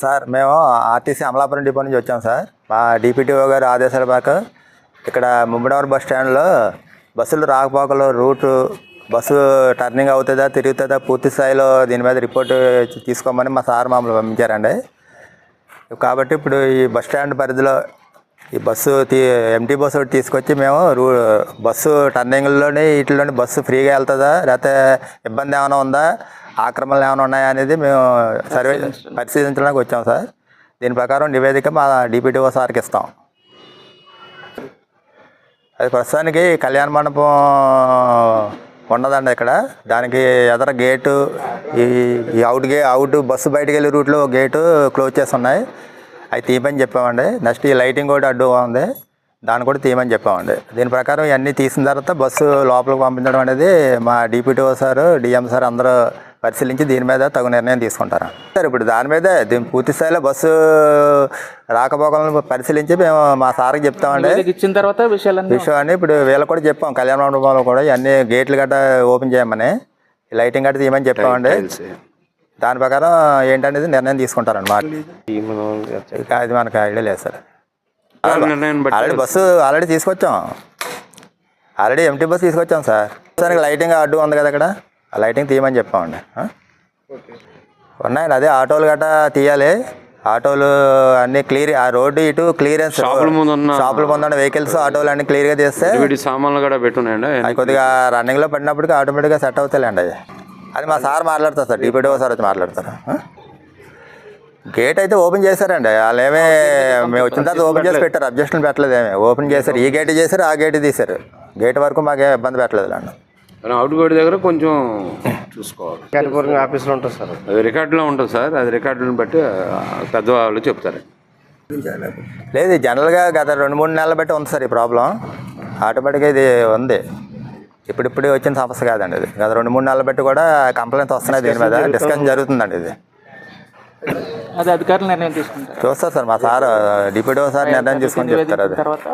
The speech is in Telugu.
సార్ మేము ఆర్టీసీ అమలాపురం డిపో నుంచి వచ్చాం సార్. మా డిపిటిఓ గారు ఆదేశాల మేరకు ఇక్కడ ముమ్మడివరం బస్ స్టాండ్లో బస్సులు రాకపోకలు రూటు బస్సు టర్నింగ్ అవుతుందా తిరుగుతుందా పూర్తి స్థాయిలో దీని మీద రిపోర్ట్ తీసుకోమని మా సార్ మమ్మల్ని పంపించారండి. కాబట్టి ఇప్పుడు ఈ బస్ స్టాండ్ పరిధిలో ఈ బస్సు తీ ఎంటీ బస్సు ఒకటి తీసుకొచ్చి మేము రూ బస్సు టర్నింగ్లోని వీటిలోని బస్సు ఫ్రీగా వెళ్తుందా? లేకపోతే ఇబ్బంది ఏమైనా ఉందా? ఆక్రమణలు ఏమైనా ఉన్నాయా అనేది మేము సర్వే పరిశీలించడానికి వచ్చాం సార్. దీని ప్రకారం నివేదిక మా డిపిటిఓ సార్కి ఇస్తాం. అది ప్రస్తుతానికి కళ్యాణ మండపం ఉన్నదండి ఇక్కడ. దానికి ఎదర గేటు ఈ ఈ అవుట్ గే అవుట్ బస్సు బయటికి వెళ్ళే రూట్లో గేటు క్లోజ్ చేసి ఉన్నాయి. అవి తీయమని చెప్పామండి. నెక్స్ట్ ఈ లైటింగ్ కూడా అడ్డు ఉంది దాన్ని కూడా తీయమని చెప్పామండి. దీని ప్రకారం ఇవన్నీ తీసిన తర్వాత బస్సు లోపలికి పంపించడం అనేది మా డిపిటిఓ సార్ డిఎం సార్ అందరూ పరిశీలించి దీని మీద తగు నిర్ణయం తీసుకుంటారు. సార్ ఇప్పుడు దాని మీదే దీని పూర్తి స్థాయిలో బస్సు రాకపోకలను పరిశీలించి మేము మా సార్కి చెప్తామండి. ఇచ్చిన తర్వాత విషయాలన్నీ విషయాన్ని ఇప్పుడు వీళ్ళకి కూడా చెప్పాం. కళ్యాణ మండపంలో కూడా ఇవన్నీ గేట్లు గట్రా ఓపెన్ చేయమని. లైటింగ్ గట్రా తీయమని చెప్పామండి. దాని ప్రకారం ఏంటనేది నిర్ణయం తీసుకుంటారండి మా ఇక అది మనకు ఐడియా లేదు సార్. ఆల్రెడీ బస్సు ఆల్రెడీ తీసుకొచ్చాం. ఆల్రెడీ ఎంటీ బస్సు తీసుకొచ్చాం సార్. దానికి లైటింగ్ అడ్డు ఉంది కదా అక్కడ ఆ లైటింగ్ తీయమని చెప్పామండి? ఉన్నాయండి అదే ఆటోలు గట్రా తీయాలి. ఆటోలు అన్ని క్లియర్ ఆ రోడ్డు ఇటు క్లియరెన్స్ షాపుల ముందు ఉన్న వెహికల్స్ ఆటోలు అన్ని క్లియర్గా తీస్తే వీటి సామాన్లు కూడా పెట్టున్నాయండి. అది కొద్దిగా రన్నింగ్లో పడినప్పటికీ ఆటోమేటిక్గా సెట్ అవుతాయండి అది అది మా సార్ మాట్లాడతారు సార్ డిప్యూటీ సార్ వచ్చి మాట్లాడతారు? గేట్ అయితే ఓపెన్ చేశారండి. వాళ్ళు ఏమే మేము వచ్చిన తర్వాత ఓపెన్ చేసి పెట్టారు అబ్జెక్షన్ పెట్టలేదు ఏమి. ఓపెన్ చేశారు ఈ గేట్ చేశారు ఆ గేట్ తీశారు. గేట్ వరకు మాకేం ఇబ్బంది పెట్టలేదు అండి. అవుట్ గోడ్ దగ్గర కొంచెం చూసుకోవాలి. కేటగిరీ ఆఫీస్లో ఉంటుంది సార్ అది. రికార్డులో ఉంటుంది సార్. అది రికార్డులను బట్టి పెద్దవాళ్ళు చెప్తారు. లేదు జనరల్గా గత రెండు మూడు నెలలు బట్టి ఉంది సార్ ఈ ప్రాబ్లం. ఆటోమేటిక్గా ఇది ఉంది. ఇప్పుడిప్పుడు వచ్చిన సమస్య కాదండి ఇది. గత రెండు మూడు నెలలు బట్టి కూడా కంప్లైంట్స్ వస్తున్నాయి దీని మీద. డిస్కషన్ జరుగుతుందండి ఇది. అది అధికారులు నిర్ణయం తీసుకుంటారు. చూస్తారు సార్ మా సార్ డిప్యూటీ సార్ నిర్ణయం తీసుకొని చెప్తారు అది. తర్వాత